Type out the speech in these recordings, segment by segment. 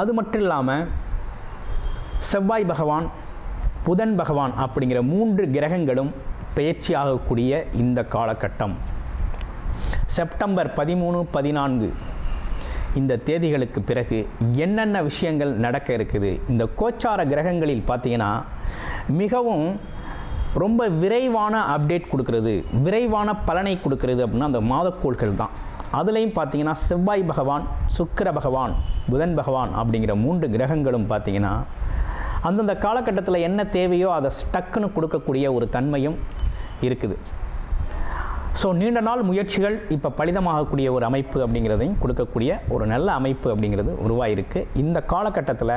அது மட்டும் இல்லாமல் செவ்வாய் பகவான் புதன் பகவான் அப்படிங்கிற மூன்று கிரகங்களும் பயிற்சி ஆகக்கூடிய இந்த காலகட்டம். செப்டம்பர் பதிமூணு பதினான்கு இந்த தேதிகளுக்கு பிறகு என்னென்ன விஷயங்கள் நடக்க இருக்குது? இந்த கோச்சார கிரகங்களில் பார்த்தீங்கன்னா மிகவும் ரொம்ப விரைவான அப்டேட் கொடுக்கறது விரைவான பலனை கொடுக்கறது அப்படின்னா அந்த மாதக்கோள்கள் தான். அதுலேயும் பார்த்தீங்கன்னா செவ்வாய் பகவான் சுக்கிர பகவான் புதன் பகவான் அப்படிங்கிற மூன்று கிரகங்களும் பார்த்தீங்கன்னா அந்தந்த காலகட்டத்தில் என்ன தேவையோ அதை ஸ்டக்குன்னு கொடுக்கக்கூடிய ஒரு தன்மையும் இருக்குது. ஸோ நீண்ட நாள் முயற்சிகள் இப்போ பலிதமாகக்கூடிய ஒரு அமைப்பு அப்படிங்கிறதையும் கொடுக்கக்கூடிய ஒரு நல்ல அமைப்பு அப்படிங்கிறது உருவாயிருக்கு. இந்த காலகட்டத்தில்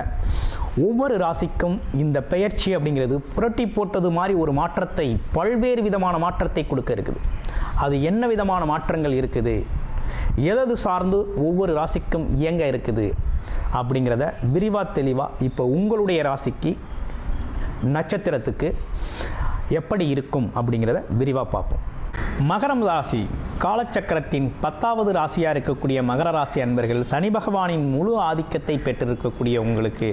ஒவ்வொரு ராசிக்கும் இந்த பெயர்ச்சி அப்படிங்கிறது புரட்டி போட்டது மாதிரி ஒரு மாற்றத்தை பல்வேறு விதமான மாற்றத்தை கொடுக்க இருக்குது. அது என்ன விதமான மாற்றங்கள் இருக்குது? எதது சார்ந்து ஒவ்வொரு ராசிக்கும் இயங்க இருக்குது? அப்படிங்கிறத விரிவாக தெளிவாக இப்போ உங்களுடைய ராசிக்கு நட்சத்திரத்துக்கு எப்படி இருக்கும் அப்படிங்கிறத விரிவாக பார்ப்போம். மகரம் ராசி காலச்சக்கரத்தின் பத்தாவது ராசியாக இருக்கக்கூடிய மகர ராசி அன்பர்கள் சனி பகவானின் முழு ஆதிக்கத்தை பெற்றிருக்கக்கூடிய உங்களுக்கு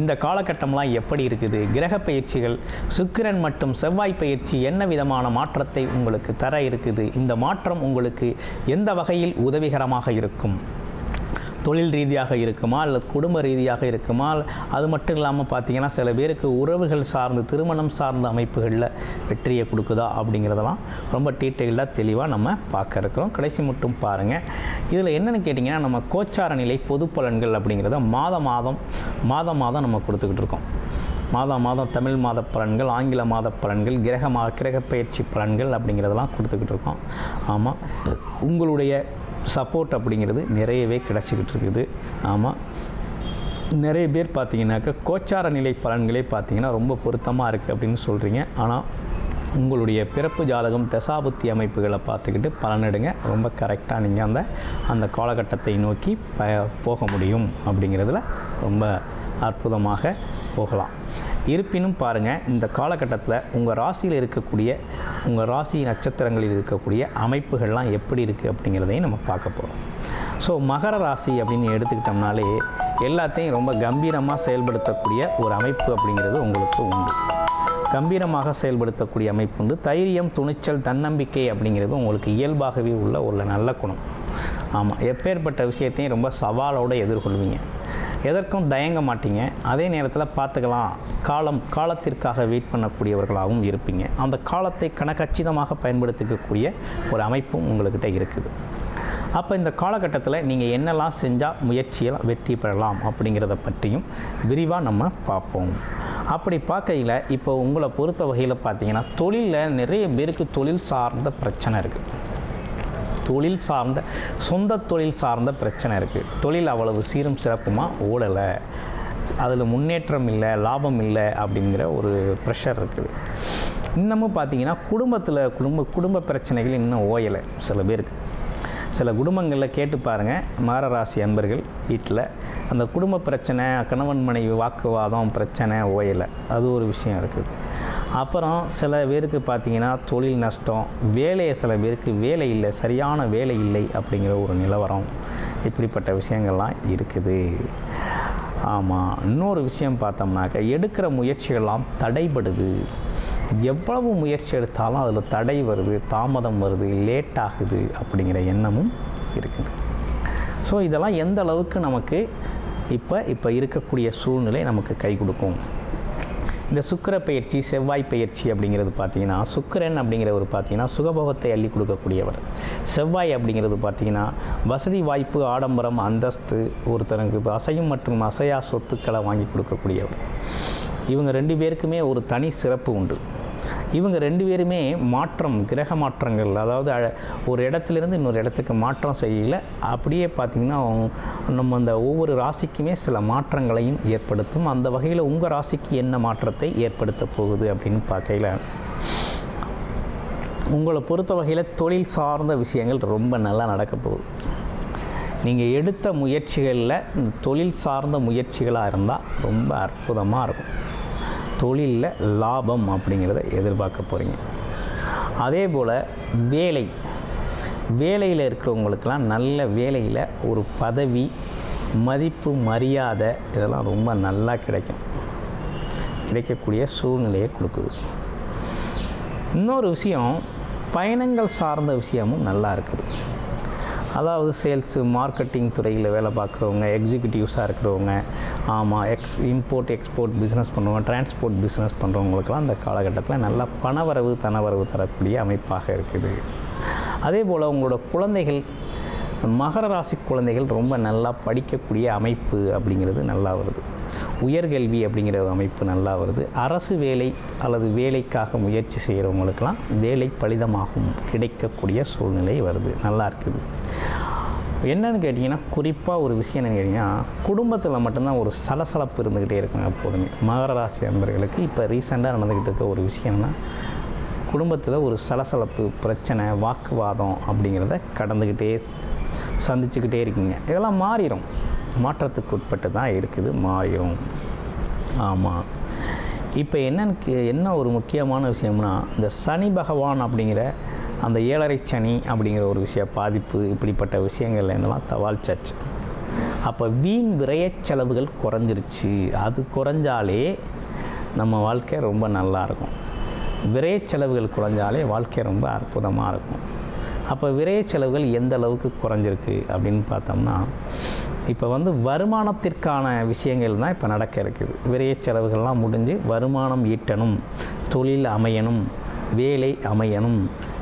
இந்த காலகட்டம்லாம் எப்படி இருக்குது? கிரக பயிற்சிகள் சுக்கிரன் மற்றும் செவ்வாய் பயிற்சி என்ன விதமான மாற்றத்தை உங்களுக்கு தர இருக்குது? இந்த மாற்றம் உங்களுக்கு எந்த வகையில் உதவிகரமாக இருக்கும்? தொழில் ரீதியாக இருக்குமா அல்லது குடும்ப ரீதியாக இருக்குமா? அது மட்டும் இல்லாமல் பார்த்தீங்கன்னா சில பேருக்கு உறவுகள் சார்ந்து திருமணம் சார்ந்த அமைப்புகளில் வெற்றியை கொடுக்குதா அப்படிங்கிறதெல்லாம் ரொம்ப டீட்டெயில்டாக தெளிவாக நம்ம பார்க்க இருக்கிறோம். கடைசி மட்டும் பாருங்கள் இதில் என்னென்னு கேட்டிங்கன்னா நம்ம கோச்சார நிலை பொது பலன்கள் அப்படிங்கிறத மாத மாதம் மாதம் மாதம் நம்ம கொடுத்துக்கிட்டு இருக்கோம். மாதம் மாதம் தமிழ் மாத பலன்கள் ஆங்கில மாத பலன்கள் கிரக மா கிரக பயிற்சி பலன்கள் அப்படிங்கிறதெல்லாம் கொடுத்துக்கிட்டு இருக்கோம். ஆமாம் உங்களுடைய சப்போர்ட் அப்படிங்கிறது நிறையவே கிடச்சிக்கிட்டு இருக்குது. ஆமாம் நிறைய பேர் பார்த்தீங்கன்னாக்கா கோச்சார நிலை பலன்களே பார்த்தீங்கன்னா ரொம்ப பொருத்தமாக இருக்குது அப்படின்னு சொல்கிறீங்க ஆனால் உங்களுடைய பிறப்பு ஜாதகம் தசாபுத்தி அமைப்புகளை பார்த்துக்கிட்டு பலனிடுங்க ரொம்ப கரெக்டாக நீங்கள் அந்த அந்த காலகட்டத்தை நோக்கி ப போக முடியும் அப்படிங்கிறதுல ரொம்ப அற்புதமாக போகலாம். இருப்பினும் பாருங்கள் இந்த காலகட்டத்தில் உங்கள் ராசியில் இருக்கக்கூடிய உங்கள் ராசி நட்சத்திரங்களில் இருக்கக்கூடிய அமைப்புகள்லாம் எப்படி இருக்குது அப்படிங்கிறதையும் நம்ம பார்க்க போகிறோம் ஸோ மகர ராசி அப்படின்னு எடுத்துக்கிட்டோம்னாலே எல்லாத்தையும் ரொம்ப கம்பீரமாக செயல்படுத்தக்கூடிய ஒரு அமைப்பு அப்படிங்கிறது உங்களுக்கு உண்டு. கம்பீரமாக செயல்படுத்தக்கூடிய அமைப்பு உண்டு. தைரியம் துணிச்சல் தன்னம்பிக்கை அப்படிங்கிறது உங்களுக்கு இயல்பாகவே உள்ள ஒரு நல்ல குணம். ஆமாம் எப்பேற்பட்ட விஷயத்தையும் ரொம்ப சவாலோடு எதிர்கொள்வீங்க. எதற்கும் தயங்க மாட்டீங்க. அதே நேரத்தில் பார்த்துக்கலாம். காலம் காலத்திற்காக வெயிட் பண்ணக்கூடியவர்களாகவும் இருப்பீங்க. அந்த காலத்தை கணக்கச்சிதமாக பயன்படுத்திக்கக்கூடிய ஒரு அமைப்பும் உங்கள்கிட்ட இருக்குது. அப்போ இந்த காலகட்டத்தில் நீங்கள் என்னெல்லாம் செஞ்சால் முயற்சியில் வெற்றி பெறலாம் அப்படிங்கிறத பற்றியும் விரிவாக நம்ம பார்ப்போம். அப்படி பார்க்கையில் இப்போ உங்களை பொறுத்த வகையில் பார்த்தீங்கன்னா தொழிலில் நிறைய பேருக்கு தொழில் சார்ந்த பிரச்சனை இருக்குது தொழில் சார்ந்த சொந்த தொழில் சார்ந்த பிரச்சனை இருக்குது தொழில் அவ்வளவு சீரும் சிறப்புமாக ஓடலை. அதில் முன்னேற்றம் இல்லை லாபம் இல்லை அப்படிங்கிற ஒரு ப்ரெஷர் இருக்குது. இன்னமும் பார்த்தீங்கன்னா குடும்பத்தில் குடும்ப குடும்ப பிரச்சனைகள் இன்னும் ஓயலை சில பேருக்கு. சில குடும்பங்களில் கேட்டு பாருங்கள் மகர ராசி அன்பர்கள் வீட்டில் அந்த குடும்ப பிரச்சனை கணவன் மனைவி வாக்குவாதம் பிரச்சனை ஓயலை. அது ஒரு விஷயம் இருக்குது. அப்புறம் சில பேருக்கு பார்த்தீங்கன்னா தொழில் நஷ்டம் வேலையை சில பேருக்கு வேலை இல்லை சரியான வேலை இல்லை அப்படிங்கிற ஒரு நிலவரம் இப்படிப்பட்ட விஷயங்கள்லாம் இருக்குது. ஆமாம் இன்னொரு விஷயம் பார்த்தோம்னாக்க எடுக்கிற முயற்சிகள்லாம் தடைபடுது. எவ்வளவு முயற்சி எடுத்தாலும் அதில் தடை வருது தாமதம் வருது லேட் ஆகுது அப்படிங்கிற எண்ணமும் இருக்குது. ஸோ இதெல்லாம் எந்த அளவுக்கு நமக்கு இப்போ இப்போ இருக்கக்கூடிய சூழ்நிலை நமக்கு கை கொடுக்கும்? இந்த சுக்கிர பயிற்சி செவ்வாய் பயிற்சி அப்படிங்கிறது பார்த்தீங்கன்னா சுக்கிரன் அப்படிங்கிறவர் பார்த்தீங்கன்னா சுகபோகத்தை அள்ளி கொடுக்கக்கூடியவர். செவ்வாய் அப்படிங்கிறது பார்த்தீங்கன்னா வசதி வாய்ப்பு ஆடம்பரம் அந்தஸ்து ஒருத்தனுக்கு அசையும் மற்றும் அசையா சொத்துக்களை வாங்கி கொடுக்கக்கூடியவர். இவங்க ரெண்டு பேருக்குமே ஒரு தனி சிறப்பு உண்டு. இவங்க ரெண்டு பேருமே மாற்றம் கிரக மாற்றங்கள். அதாவது ஒரு இடத்துலேருந்து இன்னொரு இடத்துக்கு மாற்றம் செய்யல. அப்படியே பார்த்திங்கன்னா நம்ம அந்த ஒவ்வொரு ராசிக்குமே சில மாற்றங்களையும் ஏற்படுத்தும். அந்த வகையில் உங்கள் ராசிக்கு என்ன மாற்றத்தை ஏற்படுத்த போகுது அப்படின்னு பார்க்கையில் உங்களை பொறுத்த வகையில் தொழில் சார்ந்த விஷயங்கள் ரொம்ப நல்லா நடக்க போகுது. நீங்கள் எடுத்த முயற்சிகளில் இந்த தொழில் சார்ந்த முயற்சிகளாக இருந்தால் ரொம்ப அற்புதமாக இருக்கும். தொழிலில் லாபம் அப்படிங்கிறத எதிர்பார்க்க போகிறீங்க அதே போல் வேலை. வேலையில் இருக்கிறவங்களுக்கெல்லாம் நல்ல வேலையில் ஒரு பதவி மதிப்பு மரியாதை இதெல்லாம் ரொம்ப நல்லா கிடைக்கும். கிடைக்கக்கூடிய சூழ்நிலையை கொடுக்குது. இன்னொரு விஷயம் பயணங்கள் சார்ந்த விஷயமும் நல்லா இருக்குது. அதாவது சேல்ஸு மார்க்கெட்டிங் துறையில் வேலை பார்க்குறவங்க எக்ஸிக்யூட்டிவ்ஸாக இருக்கிறவங்க ஆமாம் எக்ஸ் இம்போர்ட் எக்ஸ்போர்ட் பிஸ்னஸ் பண்ணுறவங்க டிரான்ஸ்போர்ட் பிஸ்னஸ் பண்ணுறவங்களுக்கெல்லாம் அந்த காலகட்டத்தில் நல்லா பணவரவு தனவரவு தரக்கூடிய அமைப்பாக இருக்குது. அதே போல் உங்களோட குழந்தைகள் மகர ராசி குழந்தைகள் ரொம்ப நல்லா படிக்கக்கூடிய அமைப்பு அப்படிங்கிறது நல்லா வருது. உயர்கல்வி அப்படிங்கிற ஒரு அமைப்பு நல்லா வருது. அரசு வேலை அல்லது வேலைக்காக முயற்சி செய்கிறவங்களுக்கெல்லாம் வேலை பலிதமாகும் கிடைக்கக்கூடிய சூழ்நிலை வருது. நல்லா இருக்குது. என்னன்னு கேட்டிங்கன்னா குறிப்பாக ஒரு விஷயம் என்னன்னு கேட்டிங்கன்னா குடும்பத்தில் மட்டும்தான் ஒரு சலசலப்பு இருந்துக்கிட்டே இருக்காங்க எப்போதுமே. மகர ராசி நண்பர்களுக்கு இப்போ ரீசெண்டாக நடந்துக்கிட்டு இருக்க ஒரு விஷயம்னா குடும்பத்தில் ஒரு சலசலப்பு பிரச்சனை வாக்குவாதம் அப்படிங்கிறத கடந்துக்கிட்டே சந்திச்சுக்கிட்டே இருக்கீங்க. இதெல்லாம் மாறிடும் மாற்றத்துக்கு உட்பட்டு தான் இருக்குது மாயும். ஆமாம் இப்போ என்னன்னு கே- என்ன ஒரு முக்கியமான விஷயம்னா இந்த சனி பகவான் அப்படிங்கிற அந்த ஏழரை சனி அப்படிங்கிற ஒரு விஷய பாதிப்பு இப்படிப்பட்ட விஷயங்கள்ல இருந்தெல்லாம் தவால்ச்சாச்சு. அப்போ வீண் விரைய செலவுகள் குறைஞ்சிருச்சு. அது குறைஞ்சாலே நம்ம வாழ்க்கை ரொம்ப நல்லா இருக்கும். விரயச் செலவுகள் குறைஞ்சாலே வாழ்க்கை ரொம்ப அற்புதமாக இருக்கும். அப்போ விரைய செலவுகள் எந்த அளவுக்கு குறைஞ்சிருக்கு அப்படின்னு பார்த்தோம்னா இப்போ வந்து வருமானத்திற்கான விஷயங்கள் தான் இப்போ நடக்க இருக்குது. விரைய செலவுகள்லாம் முடிஞ்சு வருமானம் ஈட்டணும் தொழில் அமையணும் வேலை அமையணும்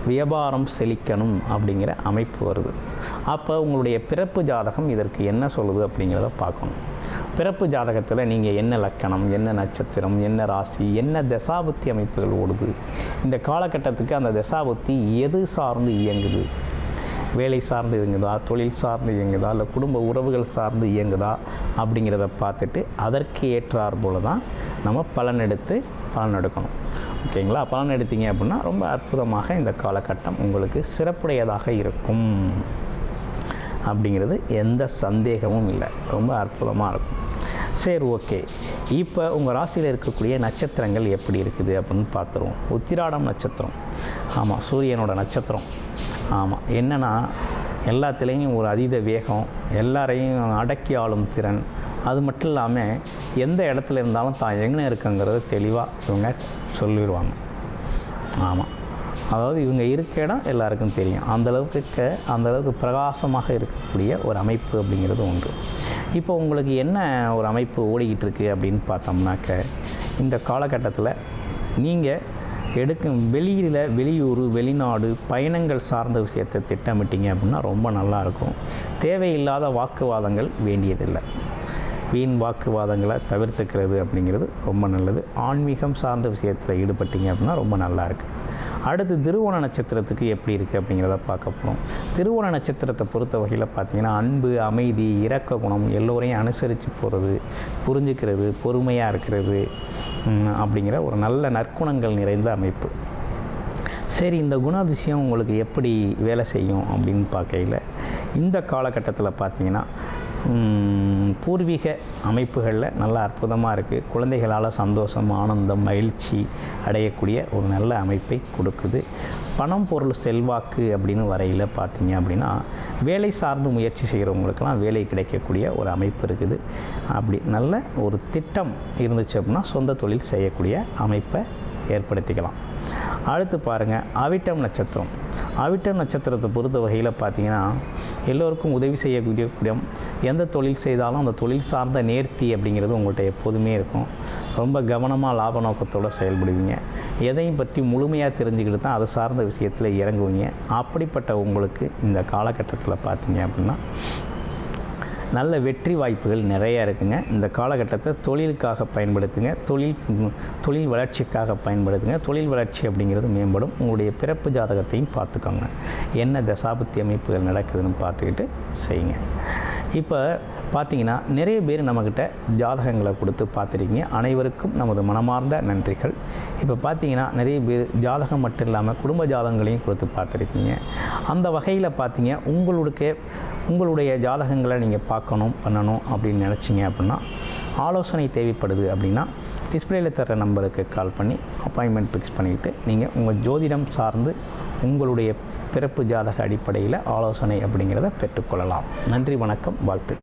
வியாபாரம் செழிக்கணும் அப்படிங்கிற அமைப்பு வருது. அப்போ உங்களுடைய பிறப்பு ஜாதகம் இதற்கு என்ன சொல்லுது அப்படிங்கிறத பார்க்கணும். பிறப்பு ஜாதகத்தில் நீங்கள் என்ன லக்கணம் என்ன நட்சத்திரம் என்ன ராசி என்ன தசாபுத்தி அமைப்புகள் ஓடுது. இந்த காலகட்டத்துக்கு அந்த தசாபுத்தி எது சார்ந்து இயங்குது? வேலை சார்ந்து இயங்குதா தொழில் சார்ந்து இயங்குதா இல்லை குடும்ப உறவுகள் சார்ந்து இயங்குதா அப்படிங்கிறத பார்த்துட்டு அதற்கு ஏற்றார் போல தான் நம்ம பலன் எடுத்து பலன் எடுக்கணும். ஓகேங்களா? பலன் எடுத்தீங்க அப்படின்னா ரொம்ப அற்புதமாக இந்த காலகட்டம் உங்களுக்கு சிறப்புடையதாக இருக்கும். அப்படிங்கிறது எந்த சந்தேகமும் இல்லை. ரொம்ப அற்புதமாக இருக்கும். சரி ஓகே. இப்போ உங்கள் ராசியில் இருக்கக்கூடிய நட்சத்திரங்கள் எப்படி இருக்குது அப்படின்னு பார்த்துருவோம். உத்திராடம் நட்சத்திரம். ஆமாம் சூரியனோட நட்சத்திரம். ஆமாம் என்னென்னா எல்லாத்துலேயும் ஒரு அதீத வேகம் எல்லாரையும் அடக்கி ஆளும் திறன். அது மட்டும் இல்லாமல் எந்த இடத்துல இருந்தாலும் தான் எங்கே இருக்குங்கிறத தெளிவாக இவங்க சொல்லிடுவாங்க. ஆமாம் அதாவது இவங்க இருக்க இடம் எல்லாருக்கும் தெரியும். அந்தளவுக்கு அந்தளவுக்கு க- அந்த அளவுக்கு பிரகாசமாக இருக்கக்கூடிய ஒரு அமைப்பு அப்படிங்கிறது உண்டு இப்போ உங்களுக்கு என்ன ஒரு அமைப்பு ஓடிக்கிட்டு இருக்கு அப்படின்னு பார்த்தோம்னாக்க இந்த காலகட்டத்தில் நீங்கள் எடுக்கும் வெளியில் வெளியூர் வெளிநாடு பயணங்கள் சார்ந்த விஷயத்தை திட்டமிட்டிங்க அப்படின்னா ரொம்ப நல்லாயிருக்கும் தேவையில்லாத வாக்குவாதங்கள் வேண்டியதில்லை. வீண் வாக்குவாதங்களை தவிர்த்துக்கிறது அப்படிங்கிறது ரொம்ப நல்லது. ஆன்மீகம் சார்ந்த விஷயத்தில் ஈடுபட்டீங்க அப்படின்னா ரொம்ப நல்லாயிருக்கு அடுத்து திருவோண நட்சத்திரத்துக்கு எப்படி இருக்குது அப்படிங்கிறத பார்க்க போகிறோம் திருவோண நட்சத்திரத்தை பொறுத்த வகையில் பார்த்தீங்கன்னா அன்பு அமைதி இரக்க குணம் எல்லோரையும் அனுசரித்து போகிறது புரிஞ்சுக்கிறது பொறுமையாக இருக்கிறது அப்படிங்கிற ஒரு நல்ல நற்குணங்கள் நிறைந்த அமைப்பு. சரி இந்த குணாதிசயம் உங்களுக்கு எப்படி வேலை செய்யும் அப்படின்னு பார்க்கையில் இந்த காலகட்டத்தில் பார்த்தீங்கன்னா பூர்வீக அமைப்புகளில் நல்லா அற்புதமாக இருக்குது குழந்தைகளால் சந்தோஷம் ஆனந்தம் மகிழ்ச்சி அடையக்கூடிய ஒரு நல்ல அமைப்பை கொடுக்குது. பணம் பொருள் செல்வாக்கு அப்படின்னு வரையில் பார்த்தீங்க அப்படின்னா வேலை சார்ந்து முயற்சி செய்கிறவங்களுக்கெல்லாம் வேலை கிடைக்கக்கூடிய ஒரு அமைப்பு இருக்குது. அப்படி நல்ல ஒரு திட்டம் இருந்துச்சு அப்படின்னா சொந்த தொழில் செய்யக்கூடிய அமைப்பை ஏற்படுத்திக்கலாம். அடுத்து பாருங்கள் அவிட்டம் நட்சத்திரம். அவிட்டம் நட்சத்திரத்தை பொறுத்த வகையில் பார்த்தீங்கன்னா எல்லோருக்கும் உதவி செய்யக்கூடிய கூடியம் எந்த தொழில் செய்தாலும் அந்த தொழில் சார்ந்த நேர்த்தி அப்படிங்கிறது உங்கள்கிட்ட எப்போதுமே இருக்கும். ரொம்ப கவனமாக லாப நோக்கத்தோடு செயல்படுவீங்க. எதையும் பற்றி முழுமையாக தெரிஞ்சுக்கிட்டு தான் அது சார்ந்த விஷயத்தில் இறங்குவீங்க. அப்படிப்பட்ட உங்களுக்கு இந்த காலகட்டத்தில் பார்த்தீங்க அப்படின்னா நல்ல வெற்றி வாய்ப்புகள் நிறையா இருக்குங்க. இந்த காலகட்டத்தை தொழிலுக்காக பயன்படுத்துங்க. தொழில் தொழில் வளர்ச்சிக்காக பயன்படுத்துங்க. தொழில் வளர்ச்சி அப்படிங்கிறது மேம்படும். உங்களுடைய பிறப்பு ஜாதகத்தையும் பார்த்துக்கோங்க. என்ன தசாபத்தி அமைப்புகள் நடக்குதுன்னு பார்த்துக்கிட்டு செய்யுங்க. இப்போ பார்த்தீங்கன்னா நிறைய பேர் நம்மக்கிட்ட ஜாதகங்களை கொடுத்து பார்த்துருக்கீங்க. அனைவருக்கும் நமது மனமார்ந்த நன்றிகள். இப்போ பார்த்தீங்கன்னா நிறைய பேர் ஜாதகம் மட்டும் இல்லாமல் குடும்ப ஜாதகங்களையும் கொடுத்து பார்த்துருக்கீங்க. அந்த வகையில் பார்த்தீங்க உங்களுக்கு உங்களுடைய ஜாதகங்களை நீங்கள் பார்க்கணும் பண்ணணும் அப்படின்னு நினச்சிங்க அப்படின்னா ஆலோசனை தேவைப்படுது அப்படின்னா டிஸ்பிளேயில் தர நம்பருக்கு கால் பண்ணி அப்பாயின்மெண்ட் ஃபிக்ஸ் பண்ணிவிட்டு நீங்கள் உங்கள் ஜோதிடம் சார்ந்து உங்களுடைய பிறப்பு ஜாதக அடிப்படையில் ஆலோசனை அப்படிங்கிறத பெற்றுக்கொள்ளலாம். நன்றி வணக்கம் வாழ்த்து.